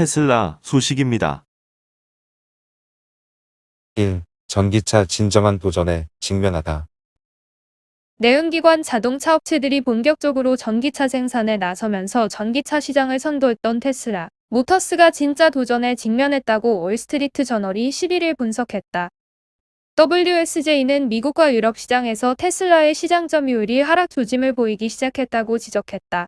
테슬라 소식입니다. 1. 전기차 진정한 도전에 직면하다. 내연기관 자동차 업체들이 본격적으로 전기차 생산에 나서면서 전기차 시장을 선도했던 테슬라. 모터스가 진짜 도전에 직면했다고 월스트리트 저널이 11일 분석했다. WSJ는 미국과 유럽 시장에서 테슬라의 시장 점유율이 하락 조짐을 보이기 시작했다고 지적했다.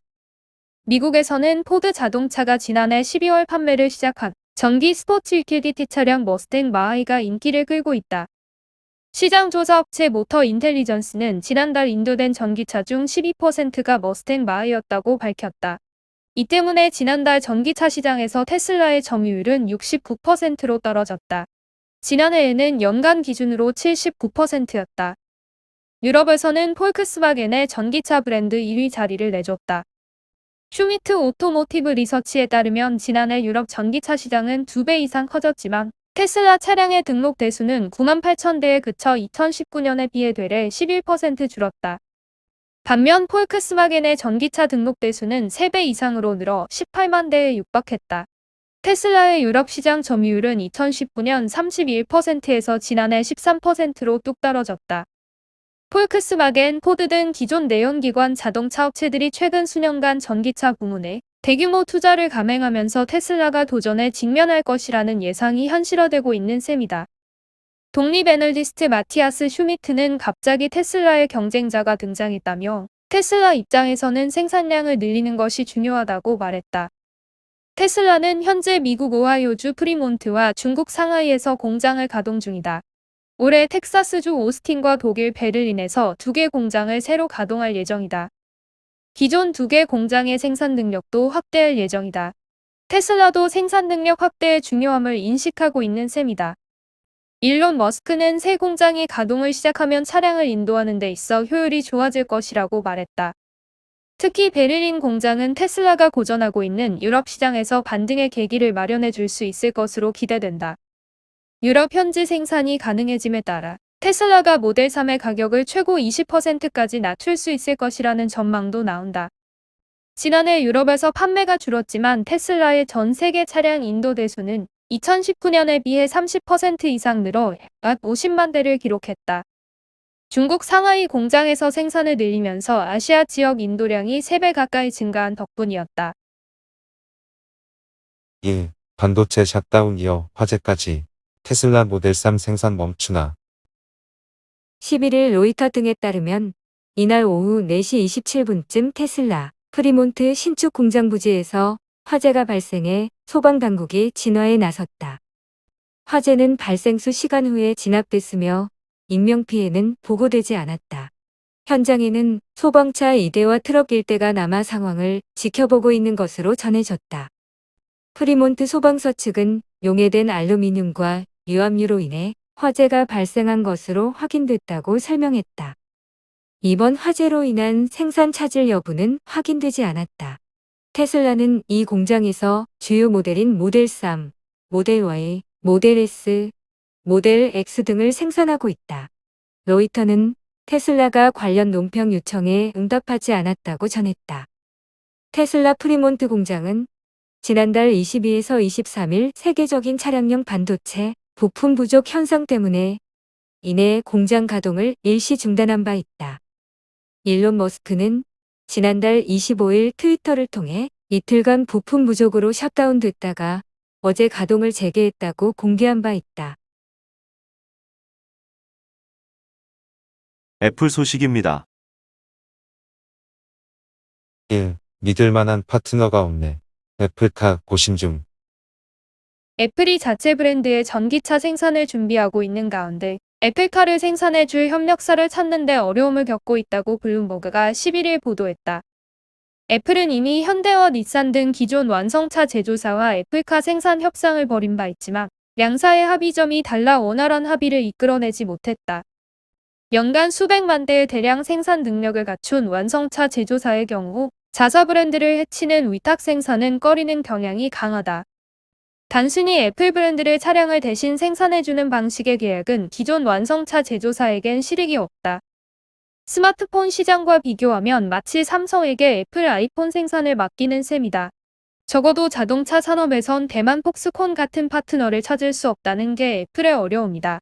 미국에서는 포드 자동차가 지난해 12월 판매를 시작한 전기 스포츠 유틸리티 차량 머스탱 마하이가 인기를 끌고 있다. 시장 조사 업체 모터 인텔리전스는 지난달 인도된 전기차 중 12%가 머스탱 마하이였다고 밝혔다. 이 때문에 지난달 전기차 시장에서 테슬라의 점유율은 69%로 떨어졌다. 지난해에는 연간 기준으로 79%였다. 유럽에서는 폴크스바겐의 전기차 브랜드 1위 자리를 내줬다. 슈미트 오토모티브 리서치에 따르면 지난해 유럽 전기차 시장은 2배 이상 커졌지만 테슬라 차량의 등록 대수는 9만 8천 대에 그쳐 2019년에 비해 되레 11% 줄었다. 반면 폴크스바겐의 전기차 등록 대수는 3배 이상으로 늘어 18만 대에 육박했다. 테슬라의 유럽 시장 점유율은 2019년 31%에서 지난해 13%로 뚝 떨어졌다. 폴크스바겐, 포드 등 기존 내연기관 자동차 업체들이 최근 수년간 전기차 부문에 대규모 투자를 감행하면서 테슬라가 도전에 직면할 것이라는 예상이 현실화되고 있는 셈이다. 독립 애널리스트 마티아스 슈미트는 갑자기 테슬라의 경쟁자가 등장했다며 테슬라 입장에서는 생산량을 늘리는 것이 중요하다고 말했다. 테슬라는 현재 미국 오하이오주 프리몬트와 중국 상하이에서 공장을 가동 중이다. 올해 텍사스주 오스틴과 독일 베를린에서 두 개 공장을 새로 가동할 예정이다. 기존 두 개 공장의 생산 능력도 확대할 예정이다. 테슬라도 생산 능력 확대의 중요함을 인식하고 있는 셈이다. 일론 머스크는 새 공장이 가동을 시작하면 차량을 인도하는 데 있어 효율이 좋아질 것이라고 말했다. 특히 베를린 공장은 테슬라가 고전하고 있는 유럽 시장에서 반등의 계기를 마련해 줄 수 있을 것으로 기대된다. 유럽 현지 생산이 가능해짐에 따라 테슬라가 모델 3의 가격을 최고 20%까지 낮출 수 있을 것이라는 전망도 나온다. 지난해 유럽에서 판매가 줄었지만 테슬라의 전 세계 차량 인도 대수는 2019년에 비해 30% 이상 늘어 약 50만 대를 기록했다. 중국 상하이 공장에서 생산을 늘리면서 아시아 지역 인도량이 3배 가까이 증가한 덕분이었다. 1. 반도체 샷다운 이어 화재까지. 테슬라 모델 3 생산 멈추나. 11일 로이터 등에 따르면 이날 오후 4시 27분쯤 테슬라 프리몬트 신축 공장 부지에서 화재가 발생해 소방당국이 진화에 나섰다. 화재는 발생 수 시간 후에 진압됐으며 인명피해는 보고되지 않았다. 현장에는 소방차 2대와 트럭 1대가 남아 상황을 지켜보고 있는 것으로 전해졌다. 프리몬트 소방서 측은 용해된 알루미늄과 유압유로 인해 화재가 발생한 것으로 확인됐다고 설명했다. 이번 화재로 인한 생산 차질 여부는 확인되지 않았다. 테슬라는 이 공장에서 주요 모델인 모델 3, 모델 Y, 모델 S, 모델 X 등을 생산하고 있다. 로이터는 테슬라가 관련 논평 요청에 응답하지 않았다고 전했다. 테슬라 프리몬트 공장은 지난달 22에서 23일 세계적인 차량용 반도체 부품 부족 현상 때문에 이내 공장 가동을 일시 중단한 바 있다. 일론 머스크는 지난달 25일 트위터를 통해 이틀간 부품 부족으로 셧다운됐다가 어제 가동을 재개했다고 공개한 바 있다. 애플 소식입니다. 1. 믿을 만한 파트너가 없네. 애플카 고심 중. 애플이 자체 브랜드의 전기차 생산을 준비하고 있는 가운데 애플카를 생산해 줄 협력사를 찾는 데 어려움을 겪고 있다고 블룸버그가 11일 보도했다. 애플은 이미 현대와 닛산 등 기존 완성차 제조사와 애플카 생산 협상을 벌인 바 있지만 양사의 합의점이 달라 원활한 합의를 이끌어내지 못했다. 연간 수백만 대의 대량 생산 능력을 갖춘 완성차 제조사의 경우 자사 브랜드를 해치는 위탁 생산은 꺼리는 경향이 강하다. 단순히 애플 브랜드를 차량을 대신 생산해주는 방식의 계약은 기존 완성차 제조사에겐 실익이 없다. 스마트폰 시장과 비교하면 마치 삼성에게 애플 아이폰 생산을 맡기는 셈이다. 적어도 자동차 산업에선 대만 폭스콘 같은 파트너를 찾을 수 없다는 게 애플의 어려움이다.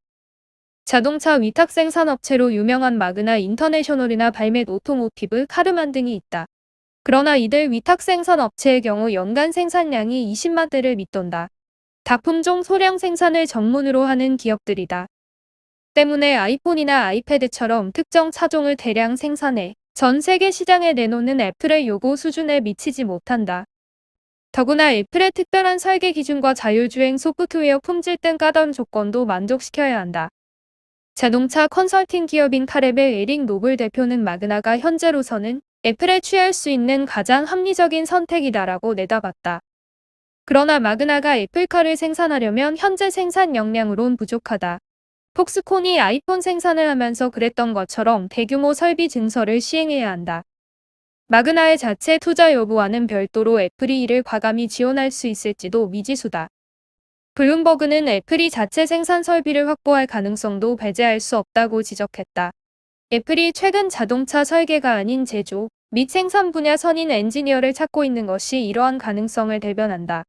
자동차 위탁 생산 업체로 유명한 마그나 인터내셔널이나 발멧 오토모티브, 카르만 등이 있다. 그러나 이들 위탁 생산 업체의 경우 연간 생산량이 20만 대를 밑돈다. 다품종 소량 생산을 전문으로 하는 기업들이다. 때문에 아이폰이나 아이패드처럼 특정 차종을 대량 생산해 전 세계 시장에 내놓는 애플의 요구 수준에 미치지 못한다. 더구나 애플의 특별한 설계 기준과 자율주행 소프트웨어 품질 등 까다로운 조건도 만족시켜야 한다. 자동차 컨설팅 기업인 카랩의 에릭 노블 대표는 마그나가 현재로서는 애플에 취할 수 있는 가장 합리적인 선택이다라고 내다봤다. 그러나 마그나가 애플카를 생산하려면 현재 생산 역량으론 부족하다. 폭스콘이 아이폰 생산을 하면서 그랬던 것처럼 대규모 설비 증설을 시행해야 한다. 마그나의 자체 투자 여부와는 별도로 애플이 이를 과감히 지원할 수 있을지도 미지수다. 블룸버그는 애플이 자체 생산 설비를 확보할 가능성도 배제할 수 없다고 지적했다. 애플이 최근 자동차 설계가 아닌 제조 및 생산 분야 선인 엔지니어를 찾고 있는 것이 이러한 가능성을 대변한다.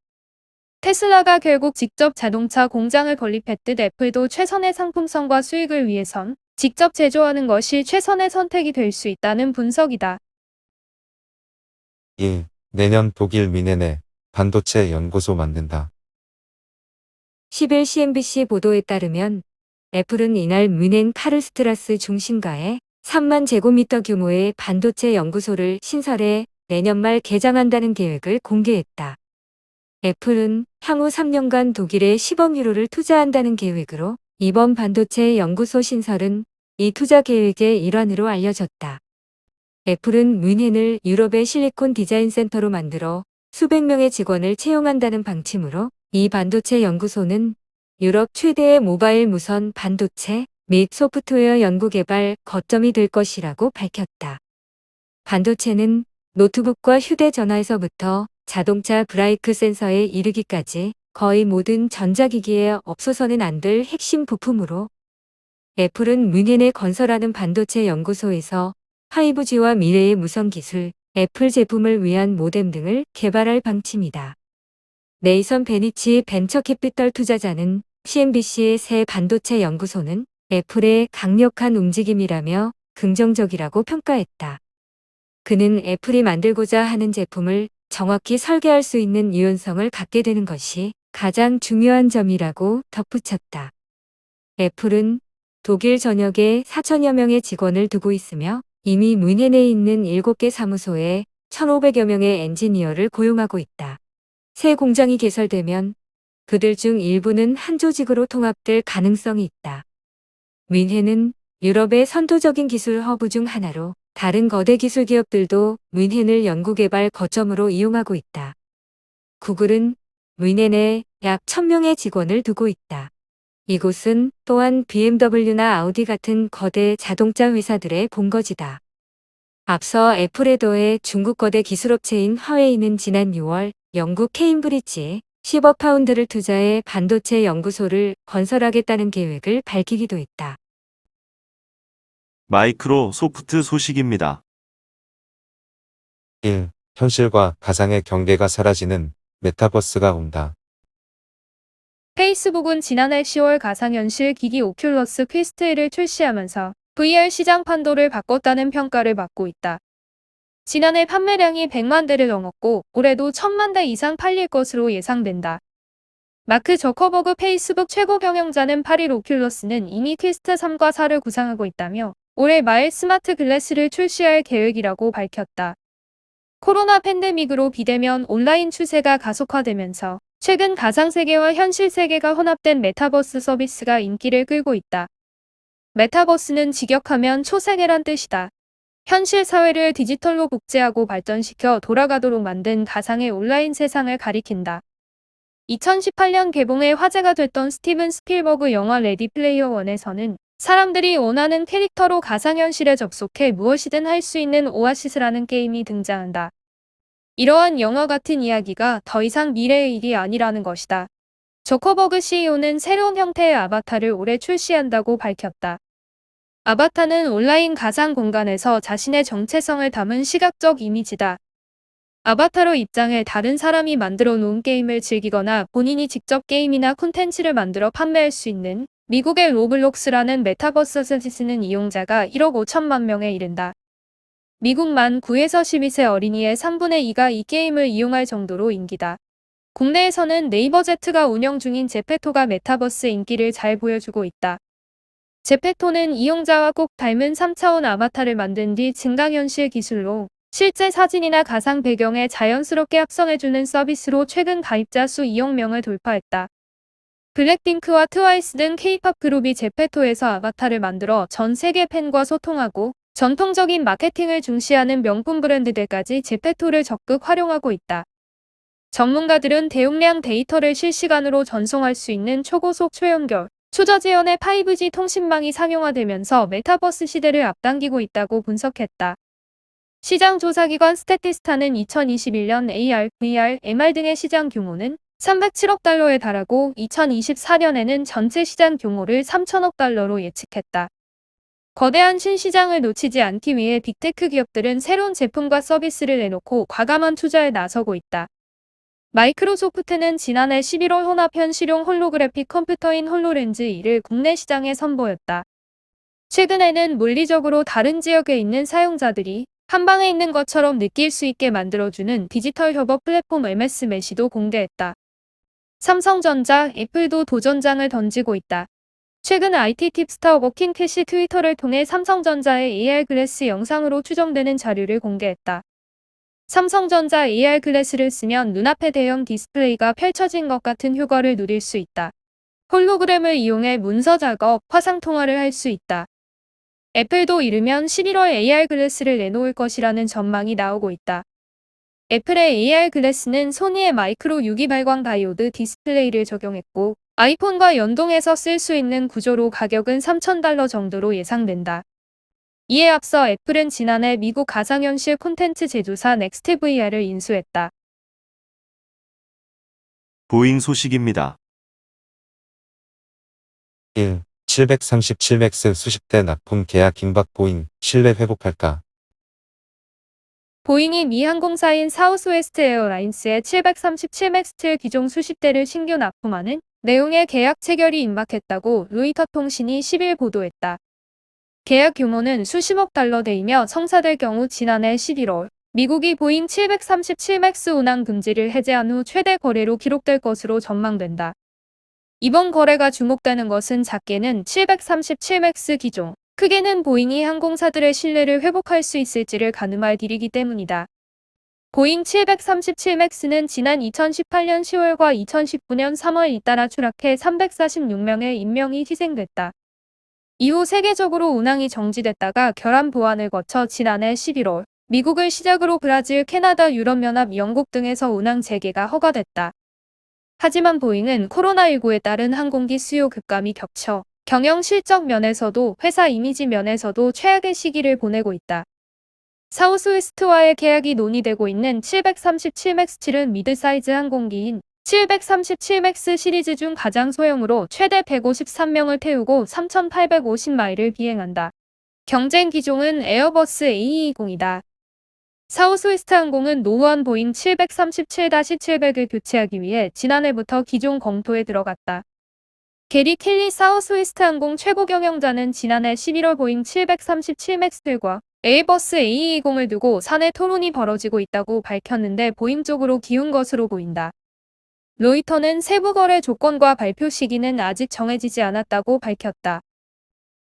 테슬라가 결국 직접 자동차 공장을 건립했듯 애플도 최선의 상품성과 수익을 위해선 직접 제조하는 것이 최선의 선택이 될 수 있다는 분석이다. 1. 내년 독일 미네네 반도체 연구소 만든다. 10일 CNBC 보도에 따르면 애플은 이날 뮌헨 카르스트라스 중심가에 3만 제곱미터 규모의 반도체 연구소를 신설해 내년 말 개장한다는 계획을 공개했다. 애플은 향후 3년간 독일에 10억 유로를 투자한다는 계획으로 이번 반도체 연구소 신설은 이 투자 계획의 일환으로 알려졌다. 애플은 뮌헨을 유럽의 실리콘 디자인 센터로 만들어 수백 명의 직원을 채용한다는 방침으로 이 반도체 연구소는 유럽 최대의 모바일 무선 반도체 및 소프트웨어 연구개발 거점이 될 것이라고 밝혔다. 반도체는 노트북과 휴대전화에서부터 자동차 브라이크 센서에 이르기까지 거의 모든 전자기기에 없어서는 안 될 핵심 부품으로 애플은 뮌헨에 건설하는 반도체 연구소에서 5G와 미래의 무선 기술, 애플 제품을 위한 모뎀 등을 개발할 방침이다. 네이선 베니치 벤처 캐피털 투자자는 CNBC의 새 반도체 연구소는 애플의 강력한 움직임이라며 긍정적이라고 평가했다. 그는 애플이 만들고자 하는 제품을 정확히 설계할 수 있는 유연성을 갖게 되는 것이 가장 중요한 점이라고 덧붙였다. 애플은 독일 전역에 4천여 명의 직원을 두고 있으며 이미 뮌헨에 있는 7개 사무소에 1,500여 명의 엔지니어를 고용하고 있다. 새 공장이 개설되면 그들 중 일부는 한 조직으로 통합될 가능성이 있다. 뮌헨은 유럽의 선도적인 기술 허브 중 하나로 다른 거대 기술 기업들도 뮌헨을 연구개발 거점으로 이용하고 있다. 구글은 뮌헨에 약 1000명의 직원을 두고 있다. 이곳은 또한 BMW나 아우디 같은 거대 자동차 회사들의 본거지다. 앞서 애플에 더해 중국 거대 기술업체인 화웨이는 지난 6월 영국 케임브리지에 10억 파운드를 투자해 반도체 연구소를 건설하겠다는 계획을 밝히기도 했다. 마이크로 소프트 소식입니다. 1. 현실과 가상의 경계가 사라지는 메타버스가 온다. 페이스북은 지난해 10월 가상현실 기기 오큘러스 퀘스트1을 출시하면서 VR 시장 판도를 바꿨다는 평가를 받고 있다. 지난해 판매량이 100만 대를 넘었고 올해도 1000만 대 이상 팔릴 것으로 예상된다. 마크 저커버그 페이스북 최고 경영자는 8일 오큘러스는 이미 퀘스트 3과 4를 구상하고 있다며 올해 말 스마트 글래스를 출시할 계획이라고 밝혔다. 코로나 팬데믹으로 비대면 온라인 추세가 가속화되면서 최근 가상세계와 현실세계가 혼합된 메타버스 서비스가 인기를 끌고 있다. 메타버스는 직역하면 초세계란 뜻이다. 현실 사회를 디지털로 복제하고 발전시켜 돌아가도록 만든 가상의 온라인 세상을 가리킨다. 2018년 개봉해 화제가 됐던 스티븐 스필버그 영화 레디 플레이어 원에서는 사람들이 원하는 캐릭터로 가상현실에 접속해 무엇이든 할 수 있는 오아시스라는 게임이 등장한다. 이러한 영화 같은 이야기가 더 이상 미래의 일이 아니라는 것이다. 조커버그 CEO는 새로운 형태의 아바타를 올해 출시한다고 밝혔다. 아바타는 온라인 가상 공간에서 자신의 정체성을 담은 시각적 이미지다. 아바타로 입장해 다른 사람이 만들어 놓은 게임을 즐기거나 본인이 직접 게임이나 콘텐츠를 만들어 판매할 수 있는 미국의 로블록스라는 메타버스 서비스는 이용자가 1억 5천만 명에 이른다. 미국 만 9에서 12세 어린이의 3분의 2가 이 게임을 이용할 정도로 인기다. 국내에서는 네이버 제트가 운영 중인 제페토가 메타버스 인기를 잘 보여주고 있다. 제페토는 이용자와 꼭 닮은 3차원 아바타를 만든 뒤 증강현실 기술로 실제 사진이나 가상 배경에 자연스럽게 합성해주는 서비스로 최근 가입자 수 2억 명을 돌파했다. 블랙핑크와 트와이스 등 케이팝 그룹이 제페토에서 아바타를 만들어 전 세계 팬과 소통하고 전통적인 마케팅을 중시하는 명품 브랜드들까지 제페토를 적극 활용하고 있다. 전문가들은 대용량 데이터를 실시간으로 전송할 수 있는 초고속 초연결, 초저지연의 5G 통신망이 상용화되면서 메타버스 시대를 앞당기고 있다고 분석했다. 시장 조사기관 스태티스타는 2021년 AR, VR, MR 등의 시장 규모는 307억 달러에 달하고 2024년에는 전체 시장 규모를 3천억 달러로 예측했다. 거대한 신시장을 놓치지 않기 위해 빅테크 기업들은 새로운 제품과 서비스를 내놓고 과감한 투자에 나서고 있다. 마이크로소프트는 지난해 11월 혼합 현 실용 홀로그래픽 컴퓨터인 홀로렌즈 2를 국내 시장에 선보였다. 최근에는 물리적으로 다른 지역에 있는 사용자들이 한방에 있는 것처럼 느낄 수 있게 만들어주는 디지털 협업 플랫폼 MS 메시도 공개했다. 삼성전자, 애플도 도전장을 던지고 있다. 최근 IT 팁스타 워킹 캐시 트위터를 통해 삼성전자의 AR 글래스 영상으로 추정되는 자료를 공개했다. 삼성전자 AR 글래스를 쓰면 눈앞에 대형 디스플레이가 펼쳐진 것 같은 효과를 누릴 수 있다. 홀로그램을 이용해 문서 작업, 화상 통화를 할 수 있다. 애플도 이르면 11월 AR 글래스를 내놓을 것이라는 전망이 나오고 있다. 애플의 AR 글래스는 소니의 마이크로 유기 발광 다이오드 디스플레이를 적용했고 아이폰과 연동해서 쓸 수 있는 구조로 가격은 3,000달러 정도로 예상된다. 이에 앞서 애플은 지난해 미국 가상현실 콘텐츠 제조사 넥스트 VR을 인수했다. 보잉 소식입니다. 1. 737맥스 수십 대 납품 계약 긴박 보잉 신뢰 회복할까? 보잉이 미 항공사인 사우스웨스트 에어라인스의 737맥스 기종 수십 대를 신규 납품하는 내용의 계약 체결이 임박했다고 로이터 통신이 10일 보도했다. 계약 규모는 수십억 달러대이며 성사될 경우 지난해 11월 미국이 보잉 737맥스 운항 금지를 해제한 후 최대 거래로 기록될 것으로 전망된다. 이번 거래가 주목되는 것은 작게는 737맥스 기종, 크게는 보잉이 항공사들의 신뢰를 회복할 수 있을지를 가늠할 일이기 때문이다. 보잉 737 맥스는 지난 2018년 10월과 2019년 3월 잇따라 추락해 346명의 인명이 희생됐다. 이후 세계적으로 운항이 정지됐다가 결함 보완을 거쳐 지난해 11월 미국을 시작으로 브라질, 캐나다, 유럽연합, 영국 등에서 운항 재개가 허가됐다. 하지만 보잉은 코로나19에 따른 항공기 수요 급감이 겹쳐 경영 실적 면에서도 회사 이미지 면에서도 최악의 시기를 보내고 있다. 사우스웨스트와의 계약이 논의되고 있는 737맥스7은 미드 사이즈 항공기인 737맥스 시리즈 중 가장 소형으로 최대 153명을 태우고 3,850마일을 비행한다. 경쟁 기종은 에어버스 A220이다. 사우스웨스트 항공은 노후한 보잉 737-700을 교체하기 위해 지난해부터 기종 검토에 들어갔다. 게리 켈리 사우스웨스트 항공 최고 경영자는 지난해 11월 보잉 737 맥스들과 에이버스 A220을 두고 사내 토론이 벌어지고 있다고 밝혔는데 보잉 쪽으로 기운 것으로 보인다. 로이터는 세부 거래 조건과 발표 시기는 아직 정해지지 않았다고 밝혔다.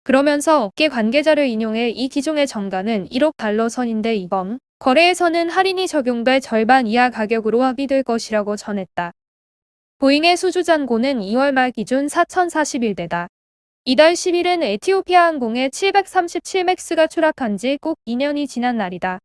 그러면서 업계 관계자를 인용해 이 기종의 정가는 1억 달러 선인데 이번 거래에서는 할인이 적용돼 절반 이하 가격으로 합의될 것이라고 전했다. 보잉의 수주 잔고는 2월 말 기준 4,041대다. 이달 10일은 에티오피아 항공의 737맥스가 추락한 지 꼭 2년이 지난 날이다.